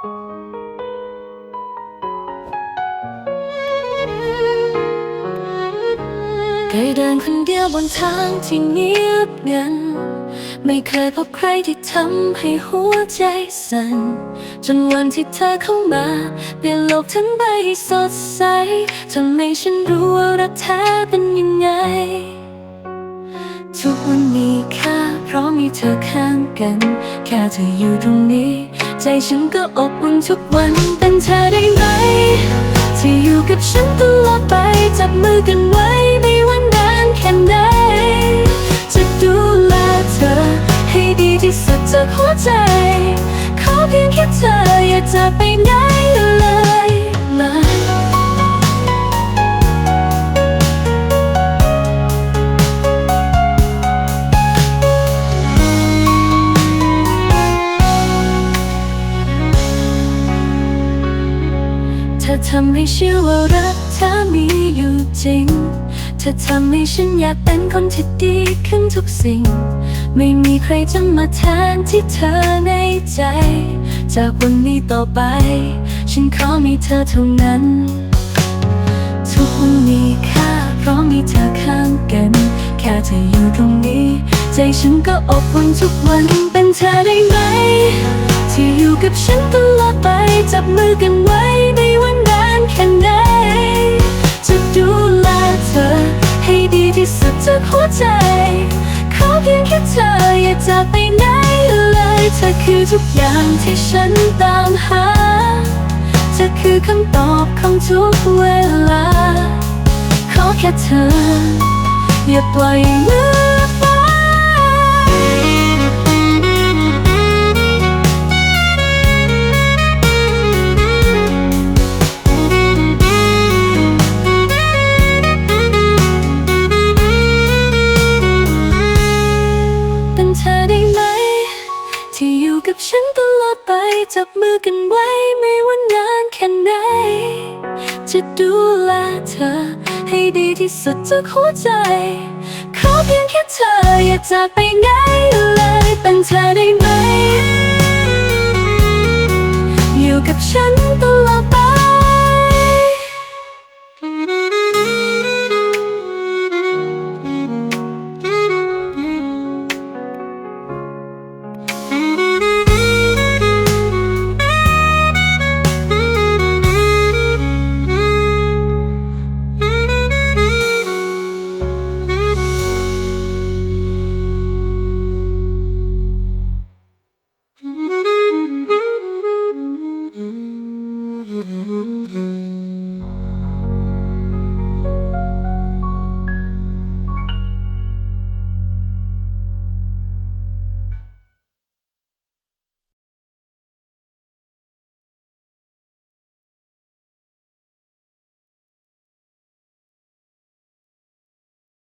เคยเดินคนเดียวบนทางที่เงียบงัน ไม่เคยพบใครที่ทำให้หัวใจสั่น จนวันที่เธอเข้ามา เปลี่ยนโลกทั้งใบให้สดใสทำให้ฉันรู้ว่ารักแท้เป็นยังไง ทุกวันมีค่าเพราะมีเธอข้างกัน แค่เธออยู่ตรงนี้ ใจฉันก็อบอุ่นทุกวันเป็นเธอได้ไหม ที่อยู่กับฉันตลอดไป จับมือกันไว้ ไม่ว่านานแค่ไหนจะดูแลเธอ ให้ดีที่สุดจากหัวใจ ขอเพียงแค่เธออย่าจากไปไหน ธอทำให้เชื่อว่ารักเธอมีอยู่จริง เธอทำให้ฉันอยากเป็นคนที่ดีขึ้นทุกสิ่ง ไม่มีใครจะมาแทนที่เธอในใจ จากวันนี้ต่อไป ฉันขอมีเธอเท่านั้น ทุกวันมีค่าเพราะมีเธอข้างกัน แค่เธออยู่ตรงนี้ ใจฉันก็อบอุ่นทุกวันเป็นเธอได้ไหม ที่อยู่กับฉันตลอดไปจับมือกันไว้ จากหัวใจ ขอเพียงแค่เธออย่าจากไปไหนเลยเธอคือทุกอย่างที่ฉันตามหา เธอคือคำตอบของทุกเวลา ขอแค่เธอ อย่าปล่อยมือ อยู่กับฉันตลอดไป จับมือกันไว้ไม่ว่านานแค่ไหน จะดูแลเธอ ให้ดีที่สุดจากหัวใจ ขอเพียงแค่เธออยากจากไปไหนเลยเป็นเธอได้ไหม อยู่กับฉันตลอดไป